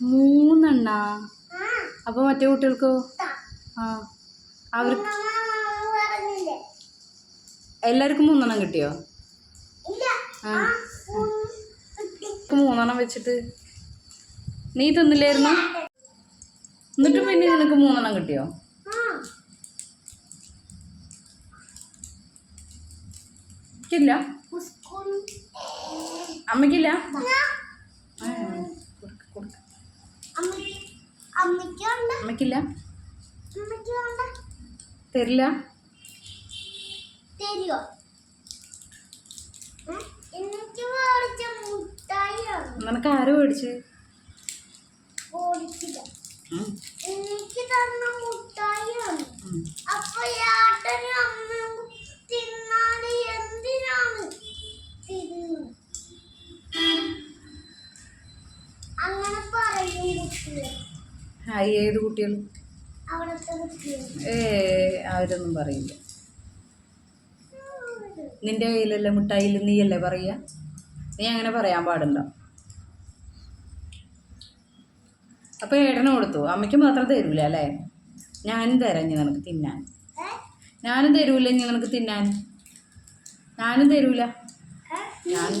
രണ്ടെണ്ണ അപ്പൊ മറ്റേ കുട്ടികൾക്കോ? ആ. അവർക്ക് എല്ലാവർക്കും മൂന്നെണ്ണം കിട്ടിയോ? ആ മൂന്നെണ്ണം വെച്ചിട്ട് നീ തിന്നില്ലായിരുന്നു? എന്നിട്ട് പിന്നെ നിനക്ക് മൂന്നെണ്ണം കിട്ടിയോ? ഇല്ല. അമ്മയ്ക്കില്ല? അമ്മയ്ക്കില്ല. തരില്ല. തരുമോ നിനക്ക് ആര് മേടിച്ച് എനിക്ക് തന്ന മുട്ടായിയാണ്. ഉം. അപ്പൊ ഏട്ടനും അമ്മയും തിന്നാൽ എന്തിനാണ് തിന്നുന്നത് അങ്ങനെ പറയും കുട്ടികൾ ആ ഏത് കുട്ടികൾ കുട്ടികൾ ഏ അവരൊന്നും പറയില്ല. നിന്റെ കയ്യിലല്ലേ മിഠായിയിൽ നീയല്ലേ പറയുക? നീ അങ്ങനെ പറയാൻ പാടില്ല. അപ്പോൾ ഏടനെ കൊടുത്തു? അമ്മയ്ക്ക് മാത്രം തരൂല അല്ലേ? ഞാനും തരാം ഇനി നിനക്ക് തിന്നാൻ? ഞാനും തരൂല ഇനി നിനക്ക് തിന്നാൻ. ഞാനും തരൂല? ഞാൻ